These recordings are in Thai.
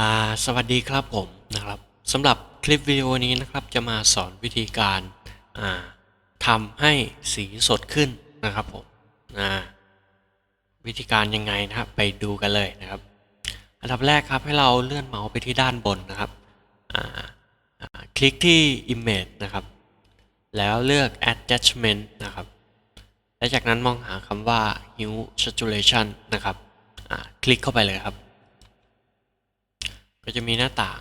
อ่าสวัสดีครับผมนะครับสำหรับคลิปวิดีโอนี้นะครับจะมาสอนวิธีการอ่าทำให้สีสดขึ้นนะครับผมอ่าวิธีการยังไงนะครับไปดูกันเลยนะครับ อันดับแรกครับให้เราเลื่อนเมาส์ไปที่ด้านบนนะครับอ่าคลิกที่ Image นะครับ แล้วเลือก Attachment นะครับ และจากนั้นมองหาคำว่า Hue Saturation นะครับคลิกเข้าไปเลยครับ ก็จะมีหน้าต่าง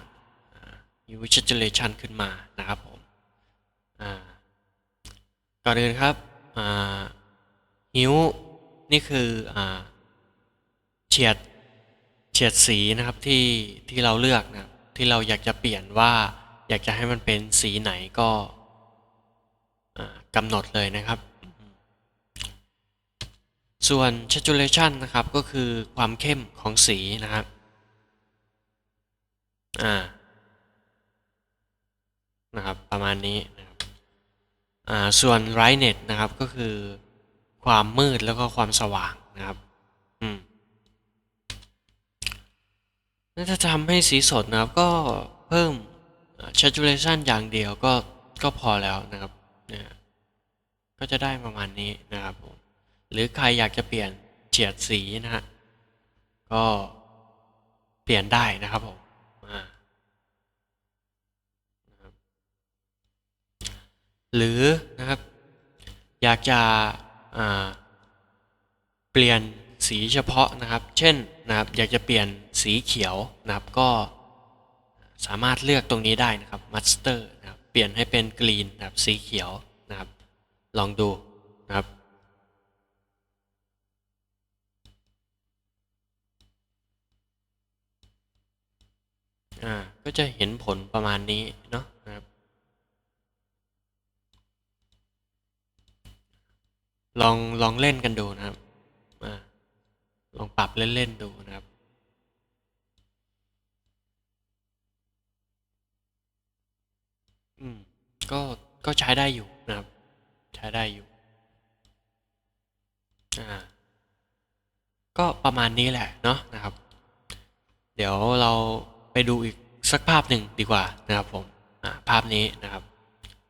Hue Saturation ขึ้นมานะครับผมก่อนอื่นครับอ่า Hue นี่คืออเฉียดเฉียดสีนะครับที่ที่เราเลือกนะที่เราอยากจะเปลี่ยนว่าอยากจะให้มันเป็นสีไหนก็กำหนดเลยนะครับ ส่วน saturation นะครับก็คือความเข้มของสีนะครับ อ่านะครับประมาณนี้นะครับอ่าส่วน brightness นะครับก็คือความมืดแล้วก็ความสว่างนะครับอืมถ้าจะทำให้สีสดนะครับก็เพิ่ม saturation อย่างเดียวก็ก็พอแล้วนะครับเนี่ยก็จะได้ประมาณนี้นะครับผมหรือใครอยากจะเปลี่ยนเฉียดสีนะฮะก็เปลี่ยนได้นะครับผมอ่านะครับ หรือนะครับ อยากจะเปลี่ยนสีเฉพาะนะครับ เช่นนะครับ อยากจะเปลี่ยนสีเขียวนะครับ ก็สามารถเลือกตรงนี้ได้นะครับ Master นะครับ เปลี่ยนให้เป็นกรีนนะครับสีเขียวนะครับ ลองดูนะครับอ่าก็จะเห็นผลประมาณนี้เนาะนะครับ ลองลองเล่นกันดูนะครับอลองปรับเล่นๆดูนะครับอืมก็ก็ใช้ได้อยู่นะครับ ใช้ได้อยู่อ่าก็ประมาณนี้แหละเนาะนะครับ เดี๋ยวเราไปดูอีกสักภาพหนึ่งดีกว่านะครับผมอ่าภาพนี้นะครับ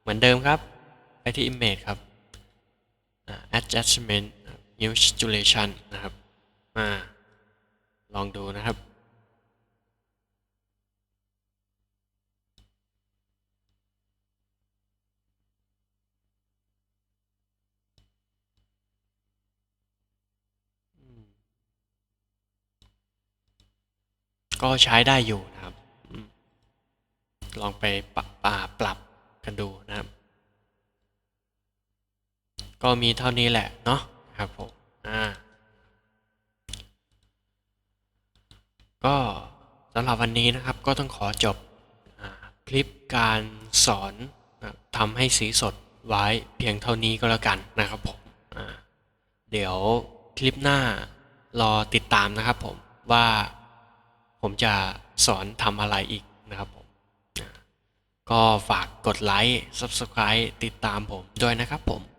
เหมือนเดิมครับ ไปที่ image ครับ adjustment new saturation นะครับอ่าลองดูนะครับ ก็ใช้ได้อยู่นะครับ ลองไปปรับปรับกันดูนะครับ ก็มีเท่านี้แหละเนาะครับผมอ่าก็สำหรับวันนี้นะครับก็ต้องขอจบอคลิปการสอนทำให้สีสดไว้เพียงเท่านี้ก็แล้วกันนะครับผมอ่าเดี๋ยวคลิปหน้ารอติดตามนะครับผมว่าผมจะสอนทำอะไรอีกนะครับผมก็ฝากกดไลค์ Subscribe ติดตามผมด้วยนะครับผม